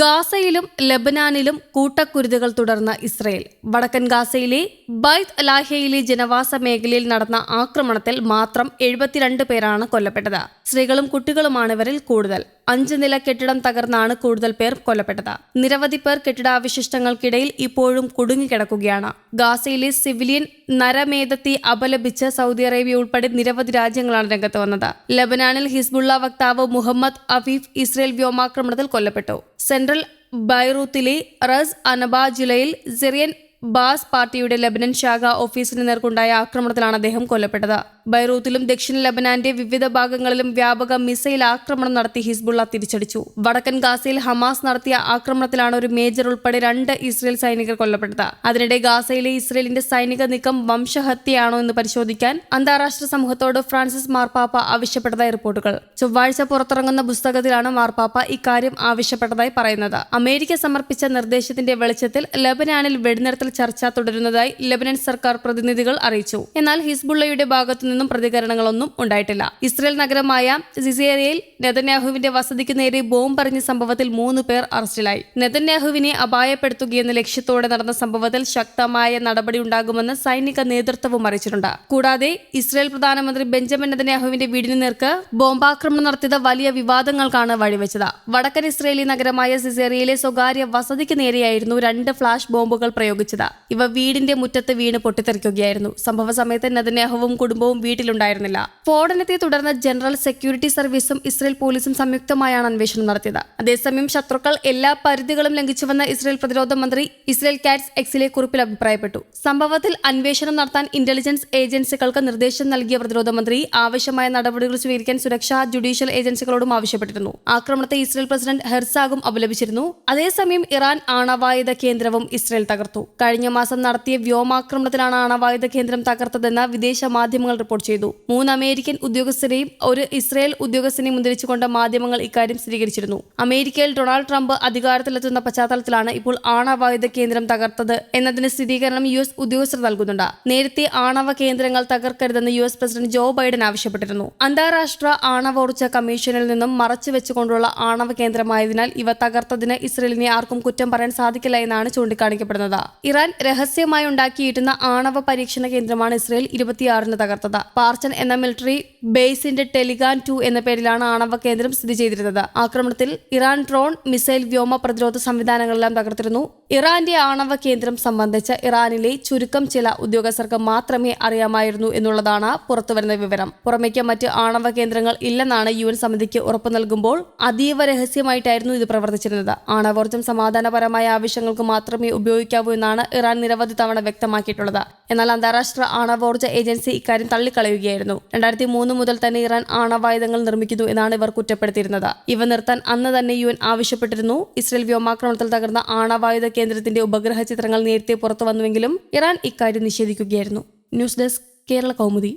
ഗാസയിലും ലബനാനിലും കൂട്ടക്കുരുതുകൾ തുടർന്ന ഇസ്രയേൽ. വടക്കൻ ഗാസയിലെ ബൈത്ത് അലാഹയിലെ ജനവാസ മേഖലയിൽ നടന്ന ആക്രമണത്തിൽ മാത്രം എഴുപത്തിരണ്ട് പേരാണ് കൊല്ലപ്പെട്ടത്. സ്ത്രീകളും കുട്ടികളുമാണ് ഇവരിൽ കൂടുതൽ. അഞ്ച് നില കെട്ടിടം തകർന്നാണ് കൂടുതൽ പേർ കൊല്ലപ്പെട്ടത്. നിരവധി പേർ കെട്ടിടാവശിഷ്ടങ്ങൾക്കിടയിൽ ഇപ്പോഴും കുടുങ്ങിക്കിടക്കുകയാണ്. ഗാസയിലെ സിവിലിയൻ നരമേധത്തി അപലപിച്ച് സൗദി അറേബ്യ ഉൾപ്പെടെ നിരവധി രാജ്യങ്ങളാണ് രംഗത്ത് വന്നത്. ലബനാനിൽ ഹിസ്ബുള്ള വക്താവ് മുഹമ്മദ് അഫീഫ് ഇസ്രയേൽ വ്യോമാക്രമണത്തിൽ കൊല്ലപ്പെട്ടു. സെൻട്രൽ ബൈറൂത്തിലെ റസ് അനബ ജില്ലയിൽ സിറിയൻ ബാസ് പാർട്ടിയുടെ ലബനൻ ശാഖ ഓഫീസിന് നേർക്കുണ്ടായ ആക്രമണത്തിലാണ് അദ്ദേഹം കൊല്ലപ്പെട്ടത്. ബൈറൂത്തിലും ദക്ഷിണ ലബനാന്റെ വിവിധ ഭാഗങ്ങളിലും വ്യാപക മിസൈൽ ആക്രമണം നടത്തി ഹിസ്ബുള്ള തിരിച്ചടിച്ചു. വടക്കൻ ഗാസയിൽ ഹമാസ് നടത്തിയ ആക്രമണത്തിലാണ് ഒരു മേജർ ഉൾപ്പെടെ രണ്ട് ഇസ്രയേൽ സൈനികർ കൊല്ലപ്പെട്ടത്. അതിനിടെ ഗാസയിലെ ഇസ്രയേലിന്റെ സൈനിക നീക്കം വംശഹത്യയാണോ എന്ന് പരിശോധിക്കാൻ അന്താരാഷ്ട്ര സമൂഹത്തോട് ഫ്രാൻസിസ് മാർപ്പാപ്പ ആവശ്യപ്പെട്ടതായി റിപ്പോർട്ടുകൾ. ചൊവ്വാഴ്ച പുറത്തിറങ്ങുന്ന പുസ്തകത്തിലാണ് മാർപ്പാപ്പ ഇക്കാര്യം ആവശ്യപ്പെട്ടതായി പറയുന്നത്. അമേരിക്ക സമർപ്പിച്ച നിർദ്ദേശത്തിന്റെ വെളിച്ചത്തിൽ ലബനാനിൽ വെടിനിർത്തൽ ചർച്ച തുടരുന്നതായി ലബനൻ സർക്കാർ പ്രതിനിധികൾ അറിയിച്ചു. എന്നാൽ ഹിസ്ബുള്ളയുടെ ഭാഗത്തു നിന്നും പ്രതികരണങ്ങളൊന്നും ഉണ്ടായിട്ടില്ല. ഇസ്രയേൽ നഗരമായ സിസേറിയയിൽ നെതന്യാഹുവിന്റെ വസതിക്ക് നേരെ ബോംബ് പറഞ്ഞ സംഭവത്തിൽ മൂന്ന് പേർ അറസ്റ്റിലായി. നെതന്യാഹുവിനെ അപായപ്പെടുത്തുകയെന്ന ലക്ഷ്യത്തോടെ നടന്ന സംഭവത്തിൽ ശക്തമായ നടപടി ഉണ്ടാകുമെന്ന് സൈനിക നേതൃത്വവും അറിയിച്ചിട്ടുണ്ട്. കൂടാതെ ഇസ്രയേൽ പ്രധാനമന്ത്രി ബെഞ്ചമിൻ നെതന്യാഹുവിന്റെ വീടിന് നേർക്ക് ബോംബാക്രമണം നടത്തിയത് വലിയ വിവാദങ്ങൾക്കാണ് വഴിവെച്ചത്. വടക്കൻ ഇസ്രയേലി നഗരമായ സിസേറിയയിലെ സ്വകാര്യ വസതിക്ക് നേരെയായിരുന്നു രണ്ട് ഫ്ളാഷ് ബോംബുകൾ പ്രയോഗിച്ചത്. ഇവ വീടിന്റെ മുറ്റത്ത് വീണ് പൊട്ടിത്തെറിക്കുകയായിരുന്നു. സംഭവ സമയത്ത് നെതന്യാഹുവും കുടുംബവും വീട്ടിലുണ്ടായിരുന്നില്ല. സ്ഫോടനത്തെ തുടർന്ന് ജനറൽ സെക്യൂരിറ്റി സർവീസും ഇസ്രയേൽ പോലീസും സംയുക്തമായാണ് അന്വേഷണം നടത്തിയത്. അതേസമയം ശത്രുക്കൾ എല്ലാ പരിധികളും ലംഘിച്ചുവെന്ന് ഇസ്രയേൽ പ്രതിരോധ മന്ത്രി ഇസ്രയേൽ കാറ്റ്സ് എക്സിലെ കുറിപ്പിൽ അഭിപ്രായപ്പെട്ടു. സംഭവത്തിൽ അന്വേഷണം നടത്താൻ ഇന്റലിജൻസ് ഏജൻസികൾക്ക് നിർദ്ദേശം നൽകിയ പ്രതിരോധ മന്ത്രി ആവശ്യമായ നടപടികൾ സ്വീകരിക്കാൻ സുരക്ഷാ ജുഡീഷ്യൽ ഏജൻസികളോടും ആവശ്യപ്പെട്ടിരുന്നു. ആക്രമണത്തെ ഇസ്രയേൽ പ്രസിഡന്റ് ഹെർസാഗും അപലപിച്ചിരുന്നു. അതേസമയം ഇറാൻ ആണവായുധ കേന്ദ്രവും ഇസ്രയേൽ തകർത്തു. കഴിഞ്ഞ മാസം നടത്തിയ വ്യോമാക്രമണത്തിലാണ് ആണവായുധ കേന്ദ്രം തകർത്തതെന്ന് വിദേശ മാധ്യമങ്ങൾ റിപ്പോർട്ട് ചെയ്തു. മൂന്ന് അമേരിക്കൻ ഉദ്യോഗസ്ഥരെയും ഒരു ഇസ്രയേൽ ഉദ്യോഗസ്ഥനെയും മുന്തിരിച്ചുകൊണ്ട് മാധ്യമങ്ങൾ ഇക്കാര്യം സ്ഥിരീകരിച്ചിരുന്നു. അമേരിക്കയിൽ ഡൊണാൾഡ് ട്രംപ് അധികാരത്തിലെത്തുന്ന പശ്ചാത്തലത്തിലാണ് ഇപ്പോൾ ആണവായുധ കേന്ദ്രം തകർത്തത് എന്നതിന് സ്ഥിരീകരണം യു എസ് ഉദ്യോഗസ്ഥർ നൽകുന്നുണ്ട്. നേരത്തെ ആണവ കേന്ദ്രങ്ങൾ തകർക്കരുതെന്ന് U S president Joe Biden ആവശ്യപ്പെട്ടിരുന്നു. അന്താരാഷ്ട്ര ആണവോർജ കമ്മീഷനിൽ നിന്നും മറച്ചു വെച്ചുകൊണ്ടുള്ള ആണവ കേന്ദ്രമായതിനാൽ ഇവ തകർത്തതിന് ഇസ്രയേലിനെ ആർക്കും കുറ്റം പറയാൻ സാധിക്കില്ല എന്നാണ് ചൂണ്ടിക്കാണിക്കപ്പെടുന്നത്. ഇറാൻ രഹസ്യമായി ഉണ്ടാക്കിയിട്ടുന്ന ആണവ പരീക്ഷണ കേന്ദ്രമാണ് ഇസ്രയേൽ ഇരുപത്തിയാറിന് തകർത്തത്. പാർച്ചൻ എന്ന മിലിറ്ററി ബേസിന്റെ ടെലിഗാൻ ടു എന്ന പേരിലാണ് ആണവ കേന്ദ്രം സ്ഥിതി ചെയ്തിരുന്നത്. ആക്രമണത്തിൽ ഇറാൻ ഡ്രോൺ മിസൈൽ വ്യോമ പ്രതിരോധ സംവിധാനങ്ങളെല്ലാം തകർത്തിരുന്നു. ഇറാന്റെ ആണവ കേന്ദ്രം സംബന്ധിച്ച് ഇറാനിലെ ചുരുക്കം ചില ഉദ്യോഗസ്ഥർക്ക് മാത്രമേ അറിയാമായിരുന്നു എന്നുള്ളതാണ് പുറത്തുവരുന്ന വിവരം. പുറമേക്ക് മറ്റ് ആണവ കേന്ദ്രങ്ങൾ ഇല്ലെന്നാണ് യു എൻ സമിതിക്ക് ഉറപ്പു നൽകുമ്പോൾ അതീവ രഹസ്യമായിട്ടായിരുന്നു ഇത് പ്രവർത്തിച്ചിരുന്നത്. ആണവോർജം സമാധാനപരമായ ആവശ്യങ്ങൾക്ക് മാത്രമേ ഉപയോഗിക്കാവൂ എന്നാണ് ഇറാൻ നിരവധി തവണ വ്യക്തമാക്കിയിട്ടുള്ളത്. എന്നാൽ അന്താരാഷ്ട്ര ആണവോർജ ഏജൻസി ഇക്കാര്യം തള്ളിക്കളയുകയായിരുന്നു. രണ്ടായിരത്തി മൂന്ന് മുതൽ തന്നെ ഇറാൻ ആണവായുധങ്ങൾ നിർമ്മിക്കുന്നു എന്നാണ് ഇവർ കുറ്റപ്പെടുത്തിയിരുന്നത്. ഇവ നിർത്താൻ അന്ന് തന്നെ യു ആവശ്യപ്പെട്ടിരുന്നു. ഇസ്രയേൽ വ്യോമാക്രമണത്തിൽ തകർന്ന ആണവായുധ കേന്ദ്രത്തിന്റെ ഉപഗ്രഹ ചിത്രങ്ങൾ നേരത്തെ പുറത്തു വന്നുവെങ്കിലും ഇറാൻ ഇക്കാര്യം നിഷേധിക്കുകയായിരുന്നു. News desk Kerala Kaumudi.